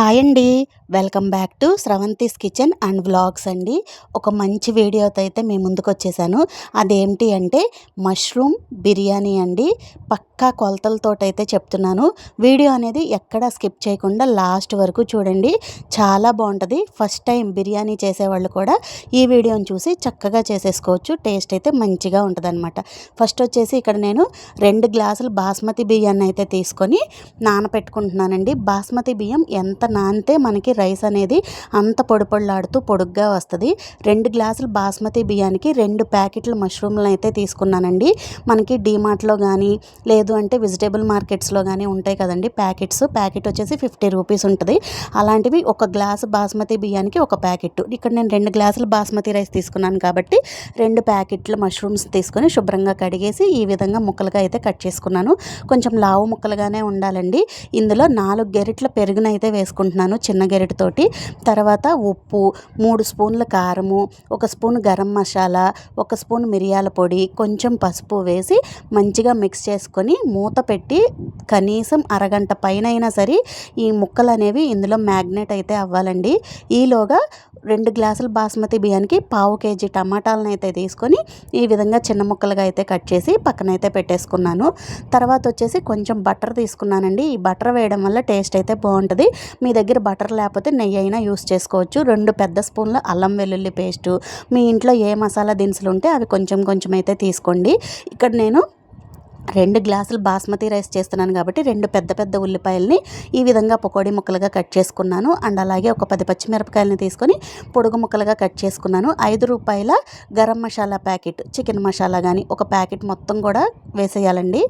Hi అండి. Welcome back to Sravanthi's kitchen and vlogs అండి. ఒక మంచి వీడియోతో అయితే మీ ముందుకు వచ్చేసాను. అదేంటి అంటే మష్రూమ్ బిర్యానీ అండి. పక్కా కొలతలతో అయితే చెప్తున్నాను. వీడియో అనేది ఎక్కడ స్కిప్ చేయకుండా లాస్ట్ వరకు చూడండి. చాలా బాగుంటుంది. ఫస్ట్ టైం బిర్యానీ చేసేవాళ్ళు కూడా ఈ వీడియోని చూసి చక్కగా చేసేసుకోవచ్చు. టేస్ట్ అయితే మంచిగా ఉంటుంది ఫస్ట్ వచ్చేసి ఇక్కడ నేను రెండు గ్లాసులు బాస్మతి బియ్యాన్ని అయితే తీసుకొని నానపెట్టుకుంటున్నానండి. బాస్మతి బియ్యం ఎంత నానితే మనకి రైస్ అనేది అంత పొడిపొడలాడుతూ పొడుగ్గా వస్తుంది. రెండు గ్లాసులు బాస్మతి బియ్యానికి రెండు ప్యాకెట్లు మష్రూమ్లు అయితే తీసుకున్నానండి. మనకి డీమార్ట్లో కానీ లేదు అంటే వెజిటేబుల్ మార్కెట్స్లో కానీ ఉంటాయి కదండి ప్యాకెట్స్. ప్యాకెట్ వచ్చేసి ఫిఫ్టీ రూపీస్ ఉంటుంది. అలాంటివి ఒక గ్లాసు బాస్మతి బియ్యానికి ఒక ప్యాకెట్ ఇక్కడ నేను రెండు గ్లాసులు బాస్మతి రైస్ తీసుకున్నాను కాబట్టి రెండు ప్యాకెట్లు మష్రూమ్స్ తీసుకొని శుభ్రంగా కడిగేసి ఈ విధంగా ముక్కలుగా అయితే కట్ చేసుకున్నాను. కొంచెం లావు ముక్కలుగానే ఉండాలండి. ఇందులో నాలుగు గెరిట్ల పెరుగునైతే వేసుకుంటున్నాను చిన్న గెరిటతోటి తర్వాత ఉప్పు మూడు స్పూన్ల కారము ఒక స్పూన్ గరం మసాలా ఒక స్పూన్ మిరియాల పొడి కొంచెం పసుపు వేసి మంచిగా మిక్స్ చేసుకొని మూత పెట్టి కనీసం అరగంట పైన అయినా సరే ఈ ముక్కలు అనేవి ఇందులో మ్యాగ్నెట్ అయితే అవ్వాలండి. ఈలోగా రెండు గ్లాసుల బాస్మతి బియ్యానికి పావు కేజీ టమాటాలను అయితే తీసుకొని ఈ విధంగా చిన్న ముక్కలుగా అయితే కట్ చేసి పక్కనైతే పెట్టేసుకున్నాను. తర్వాత వచ్చేసి కొంచెం బటర్ తీసుకున్నానండి. ఈ బటర్ వేయడం వల్ల టేస్ట్ అయితే బాగుంటుంది. మీ దగ్గర బటర్ లేకపోతే నెయ్యి అయినా యూస్ చేసుకోవచ్చు. రెండు పెద్ద స్పూన్ల అల్లం వెల్లుల్లి పేస్టు. మీ ఇంట్లో ఏ మసాలా దినుసులు ఉంటే అవి కొంచెం కొంచెం అయితే తీసుకోండి. ఇక్కడ నేను రెండు గ్లాసులు బాస్మతి రైస్ చేస్తున్నాను కాబట్టి రెండు పెద్ద పెద్ద ఉల్లిపాయలని ఈ విధంగా పకోడీ ముక్కలుగా కట్ చేసుకున్నాను. అండ్ అలాగే ఒక పది పచ్చిమిరపకాయలని తీసుకొని పొడుగు ముక్కలుగా కట్ చేసుకున్నాను. ఐదు రూపాయల గరం మసాలా ప్యాకెట్ చికెన్ మసాలా కానీ ఒక ప్యాకెట్ మొత్తం కూడా వేసేయాలండి.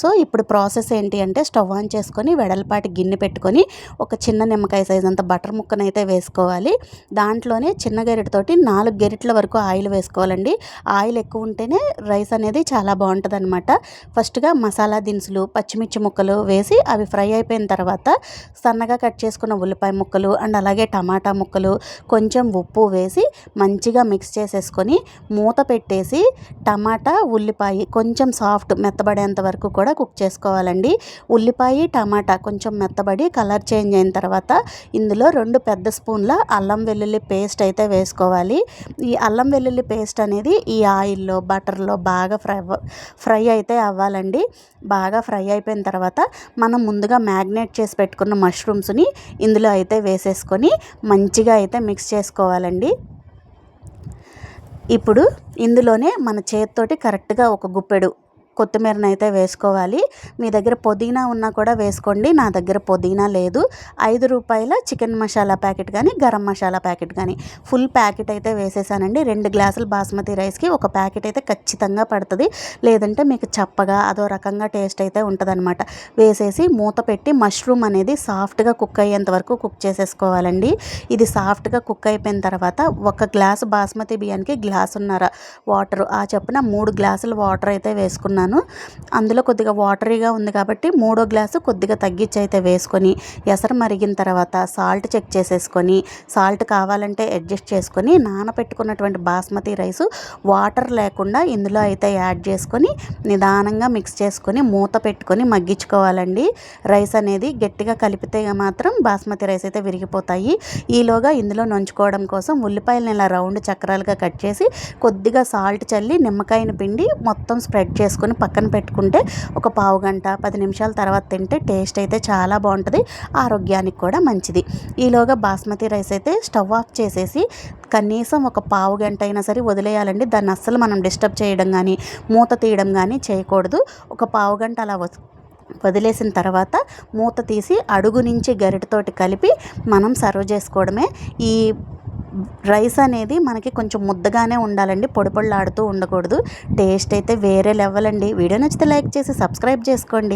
సో ఇప్పుడు ప్రాసెస్ ఏంటి అంటే స్టవ్ ఆన్ చేసుకొని వెడల్పాటి గిన్నె పెట్టుకొని ఒక చిన్న నిమ్మకాయ సైజ్ అంత బటర్ ముక్కనైతే వేసుకోవాలి. దాంట్లోనే చిన్న గరిటతోటి నాలుగు గెరిట్ల వరకు ఆయిల్ వేసుకోవాలండి. ఆయిల్ ఎక్కువ ఉంటేనే రైస్ అనేది చాలా బాగుంటుంది అనమాట ఫస్ట్గా మసాలా దినుసులు పచ్చిమిర్చి ముక్కలు వేసి అవి ఫ్రై అయిపోయిన తర్వాత సన్నగా కట్ చేసుకున్న ఉల్లిపాయ ముక్కలు అండ్ అలాగే టమాటా ముక్కలు కొంచెం ఉప్పు వేసి మంచిగా మిక్స్ చేసేసుకొని మూత పెట్టేసి టమాటా ఉల్లిపాయ కొంచెం సాఫ్ట్ మెత్తబడేంత వరకు కూడా కుక్ చేసుకోవాలండి. ఉల్లిపాయ టమాటా కొంచెం మెత్తబడి కలర్ చేంజ్ అయిన తర్వాత ఇందులో రెండు పెద్ద స్పూన్ల అల్లం వెల్లుల్లి పేస్ట్ అయితే వేసుకోవాలి. ఈ అల్లం వెల్లుల్లి పేస్ట్ అనేది ఈ ఆయిల్లో బటర్లో బాగా ఫ్రై ఫ్రై అయితే అవ్వాలి. కావాలండి. బాగా ఫ్రై అయిపోయిన తర్వాత మనం ముందుగా మ్యాగ్నేట్ చేసి పెట్టుకున్న మష్రూమ్స్ని ఇందులో అయితే వేసేసుకొని మంచిగా అయితే మిక్స్ చేసుకోవాలండి. ఇప్పుడు ఇందులోనే మన చేతితోటి కరెక్ట్గా ఒక గుప్పెడు కొత్తిమీరని అయితే వేసుకోవాలి. మీ దగ్గర పుదీనా ఉన్నా కూడా వేసుకోండి. నా దగ్గర పుదీనా లేదు. ఐదు రూపాయల చికెన్ మసాలా ప్యాకెట్ కానీ గరం మసాలా ప్యాకెట్ కానీ ఫుల్ ప్యాకెట్ అయితే వేసేసానండి. రెండు గ్లాసులు బాస్మతి రైస్కి ఒక ప్యాకెట్ అయితే ఖచ్చితంగా పడుతుంది. లేదంటే మీకు చప్పగా అదో రకంగా టేస్ట్ అయితే ఉంటుందన్నమాట. వేసేసి మూత పెట్టి మష్రూమ్ అనేది సాఫ్ట్గా కుక్ అయ్యేంత వరకు కుక్ చేసేసుకోవాలండి. ఇది సాఫ్ట్గా కుక్ అయిపోయిన తర్వాత ఒక గ్లాసు బాస్మతి బియ్యానికి గ్లాసున్నర వాటర్. ఆ చొప్పున మూడు గ్లాసులు వాటర్ అయితే వేసుకున్నాను. వేసుకున్నాను. అందులో కొద్దిగా వాటరీగా ఉంది కాబట్టి మూడో గ్లాసు కొద్దిగా తగ్గించి అయితే వేసుకొని ఎసరు మరిగిన తర్వాత సాల్ట్ చెక్ చేసేసుకొని సాల్ట్ కావాలంటే అడ్జస్ట్ చేసుకొని నానబెట్టుకున్నటువంటి బాస్మతి రైస్ వాటర్ లేకుండా ఇందులో అయితే యాడ్ చేసుకొని నిదానంగా మిక్స్ చేసుకొని మూత పెట్టుకొని మగ్గించుకోవాలండి. రైస్ అనేది గట్టిగా కలిపితే మాత్రం బాస్మతి రైస్ అయితే విరిగిపోతాయి. ఈలోగా ఇందులో నంచుకోవడం కోసం ఉల్లిపాయలను ఇలా రౌండ్ చక్రాలుగా కట్ చేసి కొద్దిగా సాల్ట్ చల్లి నిమ్మకాయని పిండి మొత్తం స్ప్రెడ్ చేసుకొని పక్కన పెట్టుకుంటే ఒక పావు గంట పది నిమిషాల తర్వాత తింటే టేస్ట్ అయితే చాలా బాగుంటుంది ఆరోగ్యానికి కూడా మంచిది. ఈలోగా బాస్మతి రైస్ అయితే స్టవ్ ఆఫ్ చేసేసి కనీసం ఒక పావు గంట అయినా సరే వదిలేయాలండి. దాన్ని అస్సలు మనం డిస్టర్బ్ చేయడం కానీ మూత తీయడం కానీ చేయకూడదు. ఒక పావు గంట అలా వదిలేసిన తర్వాత మూత తీసి అడుగు నుంచి గరిటతోటి కలిపి మనం సర్వ్ చేసుకోవడమే ఈ రైస్ అనేది మనకి కొంచెం ముద్దగానే ఉండాలండి. పొడి పొడిలాడుతూ ఉండకూడదు. టేస్ట్ అయితే వేరే లెవెల్ అండి. వీడియో నచ్చితే లైక్ చేసి సబ్స్క్రైబ్ చేసుకోండి.